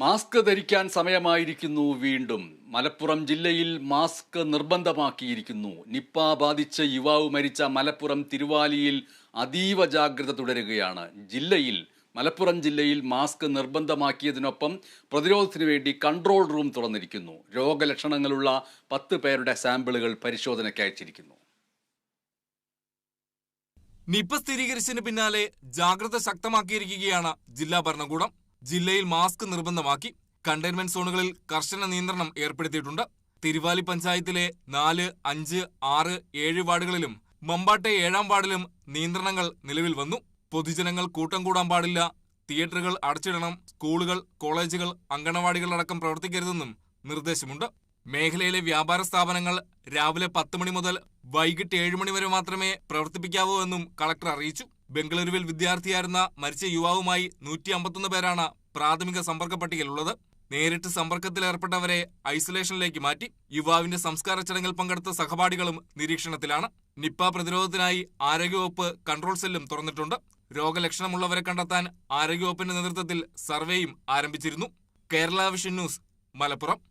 Mask ധരിക്കാൻ സമയമായിരിക്കുന്നു വീണ്ടും. മലപ്പുറം ജില്ലയിൽ മാസ്ക് നിർബന്ധമാക്കിയിരിക്കുന്നു. നിപ്പ ബാധിച്ച യുവാവ് മരിച്ച മലപ്പുറം തിരുവാലിയിൽ അതീവ ജാഗ്രത തുടരുകയാണ്. ജില്ലയിൽ മലപ്പുറം ജില്ലയിൽ മാസ്ക് നിർബന്ധമാക്കിയതിനൊപ്പം പ്രതിരോധത്തിനു വേണ്ടി കൺട്രോൾ റൂം തുറന്നിരിക്കുന്നു. രോഗലക്ഷണങ്ങളുള്ള പത്ത് പേരുടെ സാമ്പിളുകൾ പരിശോധനയ്ക്ക് അയച്ചിരിക്കുന്നു. നിപ്പ സ്ഥിരീകരിച്ചതിന് പിന്നാലെ ജാഗ്രത ശക്തമാക്കിയിരിക്കുകയാണ് ജില്ലാ ഭരണകൂടം. ജില്ലയിൽ മാസ്ക് നിർബന്ധമാക്കി കണ്ടെയ്ൻമെന്റ് സോണുകളിൽ കർശന നിയന്ത്രണം ഏർപ്പെടുത്തിയിട്ടുണ്ട്. തിരുവാലി പഞ്ചായത്തിലെ നാല് അഞ്ച് ആറ് ഏഴ് വാർഡുകളിലും മമ്പാട്ടെ ഏഴാം വാർഡിലും നിയന്ത്രണങ്ങൾ നിലവിൽ വന്നു. പൊതുജനങ്ങൾ കൂട്ടം കൂടാൻ പാടില്ല. തിയേറ്ററുകൾ അടച്ചിടണം. സ്കൂളുകൾ കോളേജുകൾ അങ്കണവാടികൾ അടക്കം പ്രവർത്തിക്കരുതെന്നും നിർദ്ദേശമുണ്ട്. മേഖലയിലെ വ്യാപാര സ്ഥാപനങ്ങൾ രാവിലെ പത്ത് മണി മുതൽ വൈകിട്ട് ഏഴ് മണി വരെ മാത്രമേ പ്രവർത്തിപ്പിക്കാവൂ എന്നും കളക്ടർ അറിയിച്ചു. ബംഗളൂരുവിൽ വിദ്യാർത്ഥിയായിരുന്ന മരിച്ച യുവാവുമായി നൂറ്റി അമ്പത്തൊന്ന് പേരാണ് പ്രാഥമിക സമ്പർക്ക പട്ടികയിലുള്ളത്. നേരിട്ട് സമ്പർക്കത്തിൽ ഏർപ്പെട്ടവരെ ഐസൊലേഷനിലേക്ക് മാറ്റി യുവാവിന്റെ സംസ്കാര ചടങ്ങിൽ പങ്കെടുത്ത സഹപാഠികളും നിരീക്ഷണത്തിലാണ്. നിപ്പ പ്രതിരോധത്തിനായി ആരോഗ്യവകുപ്പ് കൺട്രോൾ സെല്ലും തുറന്നിട്ടുണ്ട്. രോഗലക്ഷണമുള്ളവരെ കണ്ടെത്താൻ ആരോഗ്യവകുപ്പിന്റെ നേതൃത്വത്തിൽ സർവേയും ആരംഭിച്ചിരുന്നു. Kerala vision news Malappuram.